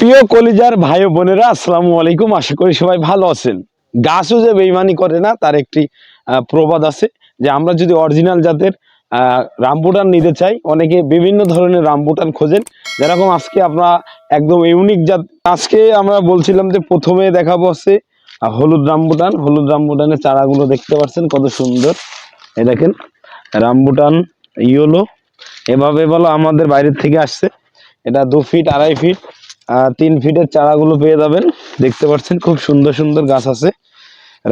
প্রিয় কলিজার ভাই বোনেরা আসসালামু আলাইকুম। আশা করি সবাই ভালো আছেন। গাছও যে বেইমানি করে না তার একটি প্রবাদ আছে যে আমরা যদি অরিজিনাল জাতের রামবুটান নিতে চাই অনেকে বিভিন্ন ধরনের রামবুটান খোঁজেন। যেরকম আজকে আমরা একদম ইউনিক জাত আজকে আমরা বলছিলাম যে প্রথমে দেখাবো আহ, হলুদ রামবুটান। হলুদ রামবুটানের চারাগুলো দেখতে পাচ্ছেন কত সুন্দর। এই দেখেন রামবুটান ইয়েলো। এভাবে বলো আমাদের বাইরের থেকে আসছে। এটা দু ফিট আড়াই ফিট। তিন ফিটের চারাগুলো পেয়ে যাবেন। দেখতে পাচ্ছেন, খুব সুন্দর সুন্দর গাছ আছে।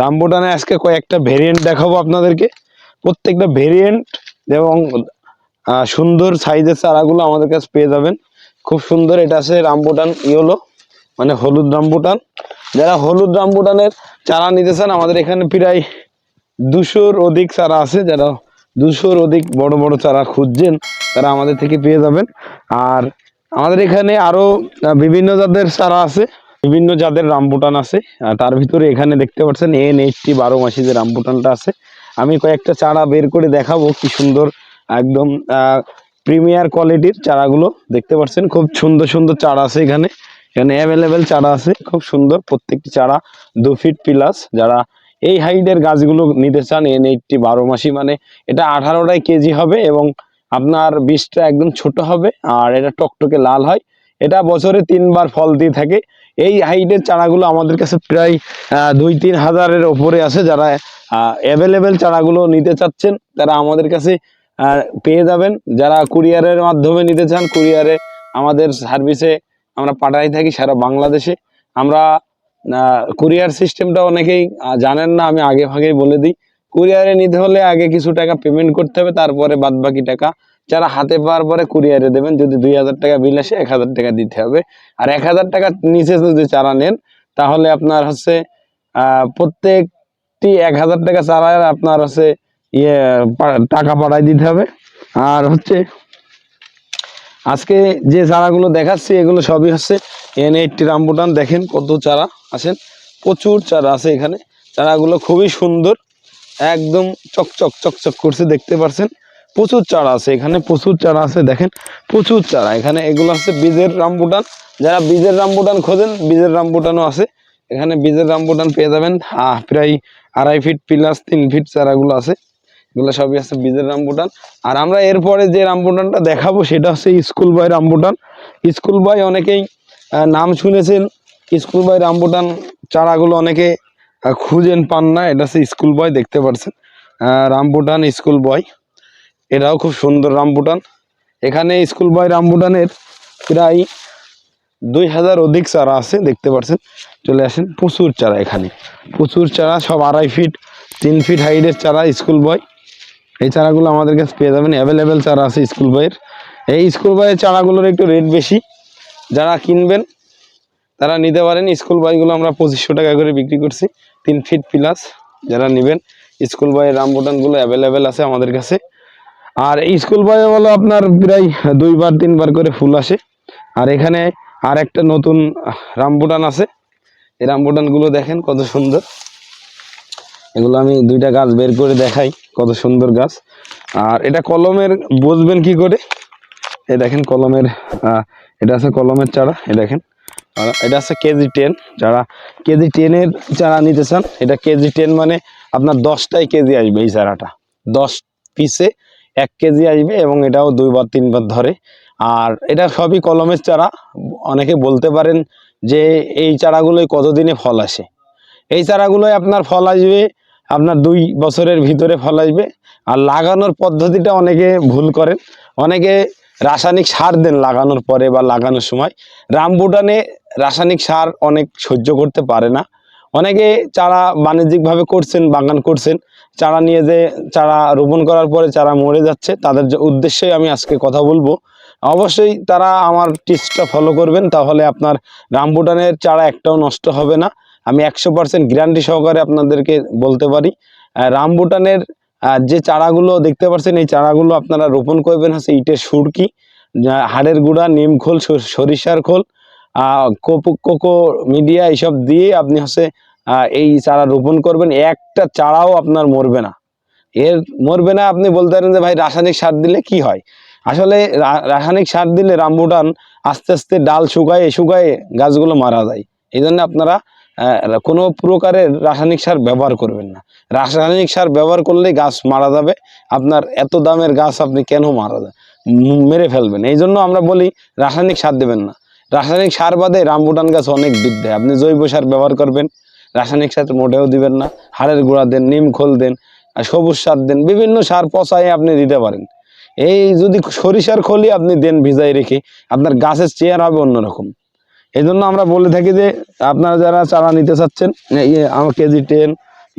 রামবুটানে আজকে কয়েকটা ভেরিয়েন্ট দেখাবো আপনাদেরকে। প্রত্যেকটা ভেরিয়েন্ট এবং সুন্দর সাইজের চারাগুলো আমাদের কাছে পেয়ে যাবেন। খুব সুন্দর, এটা আছে রামবুটান ইয়েলো মানে হলুদ রামবুটান। যারা হলুদ রামবুটানের চারা নিতে চান, আমাদের এখানে প্রায় দুশোর অধিক চারা আছে। যারা দুশোর অধিক বড় বড় চারা খুঁজছেন, তারা আমাদের থেকে পেয়ে যাবেন। আর আমাদের এখানে আরও বিভিন্ন জাতের চারা আছে, বিভিন্ন জাতের রামবুটান আছে। তার ভিতরে এখানে দেখতে পাচ্ছেন এন এইটটি বারো মাসি যে রামবুটানটা আছে। আমি কয়েকটা চারা বের করে দেখাবো কি সুন্দর, একদম প্রিমিয়ার কোয়ালিটির চারাগুলো দেখতে পাচ্ছেন। খুব সুন্দর সুন্দর চারা আছে এখানে। এখানে অ্যাভেলেবেল চারা আছে, খুব সুন্দর প্রত্যেকটি চারা দু ফিট প্লাস যারা এই হাইটের গাছগুলো নিতে চান এন এইটটি বারো মাসি মানে এটা আঠারোটাই কেজি হবে এবং আপনার বীজটা একদম ছোট হবে আর এটা টকটকে লাল হয়। এটা বছরে তিনবার ফল দিয়ে থাকে। এই হাইটের চারাগুলো আমাদের কাছে প্রায় দুই তিন হাজারের ওপরে আছে। যারা অ্যাভেলেবেল চারাগুলো নিতে চাচ্ছেন, তারা আমাদের কাছে পেয়ে যাবেন। যারা কুরিয়ারের মাধ্যমে নিতে চান, কুরিয়ারে আমাদের সার্ভিসে আমরা পাঠাই থাকি সারা বাংলাদেশে। আমরা কুরিয়ার সিস্টেমটা অনেকেই জানেন না, আমি আগে ভাগেই বলে দিই। কুরিয়ারে নিতে হলে আগে কিছু টাকা পেমেন্ট করতে হবে, তারপরে বাদ বাকি টাকা যারা হাতে পাওয়ার পরে কুরিয়ারে দেবেন, যদি দুই হাজার টাকা বিল আসে, এক হাজার টাকা দিতে হবে। আর এক হাজার টাকা নিচে যদি চারা নেন, তাহলে আপনার হচ্ছে প্রত্যেকটি এক হাজার টাকা চারার আপনার হচ্ছে ইয়ে টাকা পাঠাই দিতে হবে। আর হচ্ছে, আজকে যে চারাগুলো দেখাচ্ছি, এগুলো সবই হচ্ছে এন এইটটি রামবুটান দেখেন কত চারা আছেন। প্রচুর চারা আছে এখানে। চারাগুলো খুবই সুন্দর। একদম চকচক চকচক করছে দেখতে পারছেন? প্রচুর চারা আছে এখানে প্রচুর চারা আছে দেখেন প্রচুর চারা। এখানে এগুলো হচ্ছে বীজের রামবুটান। যারা বীজের রামবুটান খোঁজেন বীজের রামবুটানও আছে। এখানে বীজের রামবুটান পেয়ে যাবেন। আহ, প্রায় আড়াই ফিট প্লাস তিন ফিট চারাগুলো আছে। এগুলো সবই আছে বীজের রামবুটান। আর আমরা এরপরে যে রামবুটানটা দেখাবো সেটা হচ্ছে school boy rambutan. School boy অনেকেই নাম শুনেছেন। স্কুল বয় রামবুটান চারাগুলো অনেকে খুঁজেন পান না এটা হচ্ছে স্কুল বয় দেখতে পাচ্ছেন আহ, রামবুটান স্কুল বয় এটাও খুব সুন্দর রামবুটান এখানে স্কুল বয় রামবুটানের প্রায় দুই হাজার অধিক চারা আছে দেখতে পাচ্ছেন চলে আসেন প্রচুর চারা এখানে। প্রচুর চারা সব আড়াই ফিট তিন ফিট হাইটের চারা স্কুল বয় এই চারাগুলো আমাদের কাছে পেয়ে যাবেন অ্যাভেলেবেল চারা আছে স্কুল বইয়ের এই স্কুল বয়ের চারাগুলোর একটু রেট বেশি। যারা কিনবেন তারা নিতে পারেন। স্কুল বইগুলো আমরা পঁচিশশো টাকা করে বিক্রি করছি। তিন ফিট প্লাস যারা নেবেন, স্কুল বইয়ের রামবুটানগুলো অ্যাভেলেবেল আছে আমাদের কাছে। আর স্কুল বয়ে বলো আপনার প্রায় দুইবার, তিনবার করে ফুল আসে। আর এখানে আর একটা নতুন রামবুটান আছে। এই রামবুটানগুলো দেখেন কত সুন্দর। এগুলো আমি দুইটা গাছ বের করে দেখাই কত সুন্দর গাছ। আর এটা কলমের, বুঝবেন কি করে? এই দেখেন কলমের এটা আছে কলমের চারা, এই দেখেন। এটা আছে কেজি টেন যারা কেজি টেনের চারা নিতে চান, এটা কেজি টেন মানে আপনার দশটাই কেজি আসবে এই চারাটা। দশ পিসে এক কেজি আসবে এবং এটাও দুইবার তিনবার ধরে। আর এটা সবই কলমের চারা, অনেকে বলতে পারেন যে এই চারাগুলোই কতদিনে ফল আসে? এই চারাগুলোয় আপনার ফল আসবে, আপনার দুই বছরের ভিতরে ফল আসবে। আর লাগানোর পদ্ধতিটা অনেকে ভুল করেন। অনেকে রাসায়নিক সার দেন লাগানোর পরে বা লাগানোর সময়। রামবুটানে রাসায়নিক সার অনেক সহ্য করতে পারে না। অনেকে চারা বাণিজ্যিকভাবে করছেন, বাগান করছেন। চারা নিয়ে যে চারা রোপণ করার পরে চারা মরে যাচ্ছে, তাদের উদ্দেশ্যে আমি আজকে কথা বলব। অবশ্যই তারা আমার টিপসটা ফলো করবেন, তাহলে আপনার রামবুটানের চারা একটাও নষ্ট হবে না। আমি একশো পার্সেন্ট গ্যারান্টি সহকারে আপনাদেরকে বলতে পারি। রামবুটানের আহ, যে চারাগুলো দেখতে পাচ্ছেন এই চারাগুলো আপনারা রোপণ করবেন হচ্ছে ইটের সুরকি হাড়ের গুঁড়া নিম খোল সরিষার খোল কোকো মিডিয়া এইসব দিয়ে আপনি হচ্ছে এই চারা রোপণ করবেন। একটা চারাও আপনার মরবে না। এর মরবে না আপনি বলতে পারেন যে ভাই রাসায়নিক সার দিলে কি হয়? আসলে রাসায়নিক সার দিলে রামবুটান আস্তে আস্তে ডাল শুকায় শুকায় গাছগুলো মারা যায়। এই জন্য আপনারা কোনো প্রকারের রাসায়নিক সার ব্যবহার করবেন না। রাসায়নিক সার ব্যবহার করলে গাছ মারা যাবে। আপনার এত দামের গাছ আপনি কেন মারা যায় মেরে ফেলবেন। এই জন্য আমরা বলি, রাসায়নিক সার দেবেন না। রাসায়নিক সার বাদে রামবুটান গাছ অনেক বৃদ্ধি। আপনি জৈব সার ব্যবহার করবেন। রাসায়নিক সার মোটেও দিবেন না। হাড়ের গুঁড়া দেন, নিম খোল দেন সবুজ সার দেন, বিভিন্ন সার পচায় আপনি দিতে পারেন। এই যদি সরিষার খলি আপনি দেন ভিজাই রেখে, আপনার গাছের চেয়ার হবে অন্যরকম। এই জন্য আমরা বলে থাকি যে, আপনারা যারা চারা নিতে চাচ্ছেন আমার কেজি টেন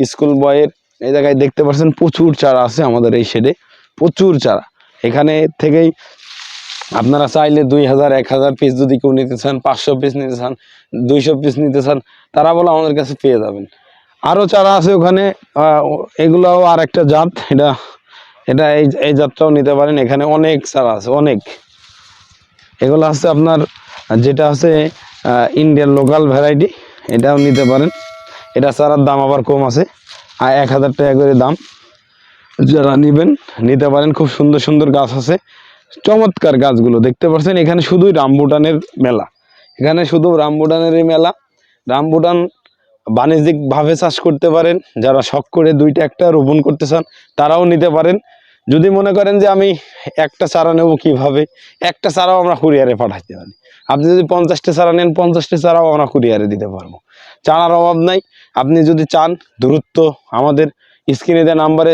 স্কুল বয়ের এই জায়গায় দেখতে পাচ্ছেন প্রচুর চারা আছে আমাদের এই শেডে প্রচুর চারা। এখানে থেকেই আপনারা চাইলে দুই হাজার, এক হাজার পিস যদি কেউ নিতে চান, পাঁচশো পিস নিতে চান, দুইশো পিস নিতে চান, তারা বলে আমাদের কাছে পেয়ে যাবেন। আরও চারা আছে ওখানে এগুলাও আর একটা জাত, এটা এটা এই এই জাতটাও নিতে পারেন, এখানে অনেক চারা আছে, অনেক। এগুলো আছে আপনার যেটা আছে ইন্ডিয়ান লোকাল ভ্যারাইটি এটাও নিতে পারেন। এটা চারার দাম আবার কম আছে, আর এক হাজার টাকা করে দাম। যারা নেবেন, নিতে পারেন, খুব সুন্দর সুন্দর গাছ আছে। চমৎকার গাছগুলো, দেখতে পাচ্ছেন, এখানে শুধুই রামবুটানের মেলা। এখানে শুধু রামবুটানেরই মেলা। রামবুটান বাণিজ্যিকভাবে চাষ করতে পারেন, যারা শখ করে দুইটা একটা রোপণ করতে চান, তারাও নিতে পারেন। যদি মনে করেন যে আমি একটা চারা নেব কীভাবে? একটা চারাও আমরা কুরিয়ারে পাঠাইতে পারি। আপনি যদি পঞ্চাশটা চারা নেন, পঞ্চাশটা চারাও আমরা কুরিয়ারে দিতে পারব। চারার অভাব নাই। আপনি যদি চান, দূরত্ব আমাদের স্ক্রিনে দেওয়া নাম্বারে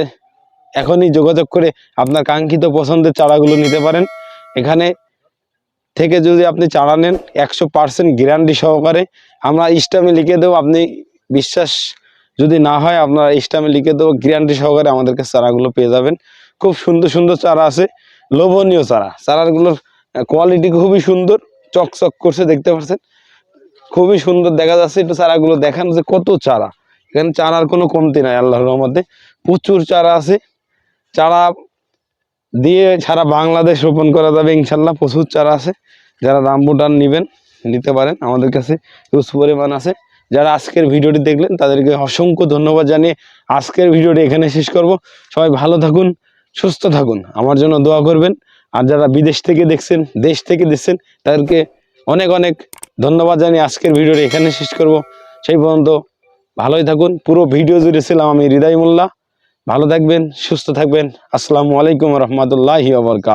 এখনই যোগাযোগ করে আপনার কাঙ্ক্ষিত পছন্দের চারাগুলো নিতে পারেন। এখানে থেকে যদি আপনি চারা নেন, একশো পার্সেন্ট গ্যারান্টি সহকারে আমরা স্টামে লিখে দেবো। আপনি বিশ্বাস যদি না হয়, আপনারা স্টামে লিখে দেবো। গ্যারান্টি সহকারে আমাদের কাছে চারাগুলো পেয়ে যাবেন। খুব সুন্দর সুন্দর চারা আছে। লোভনীয় চারা। চারাগুলোর কোয়ালিটি খুবই সুন্দর। চকচক করছে, দেখতে পাচ্ছেন? খুবই সুন্দর দেখা যাচ্ছে একটু চারাগুলো দেখান যে কত চারা। এখানে চারার কোনো কমতি নাই, আল্লাহর রহমতে। প্রচুর চারা আছে। চারা দিয়ে সারা বাংলাদেশ রোপণ করা যাবে ইনশাল্লাহ। প্রচুর চারা আছে। যারা রামবুটান নেবেন, নিতে পারেন। আমাদের কাছে হিউজ পরিমাণ আছে। যারা আজকের ভিডিওটি দেখলেন, তাদেরকে অসংখ্য ধন্যবাদ জানিয়ে আজকের ভিডিওটি এখানে শেষ করব। সবাই ভালো থাকুন। সুস্থ থাকুন। আমার জন্য দোয়া করবেন। আর যারা বিদেশ থেকে দেখছেন, দেশ থেকে দেখছেন, তাদেরকে অনেক অনেক ধন্যবাদ জানিয়ে আজকের ভিডিওটি এখানে শেষ করব। সেই পর্যন্ত ভালোই থাকুন। পুরো ভিডিও জুড়ে ছিলাম আমি হৃদয় মোল্লা ভালো থাকবেন, সুস্থ থাকবেন। আসসালামু আলাইকুম রহমতুল্লাহি আবরকাত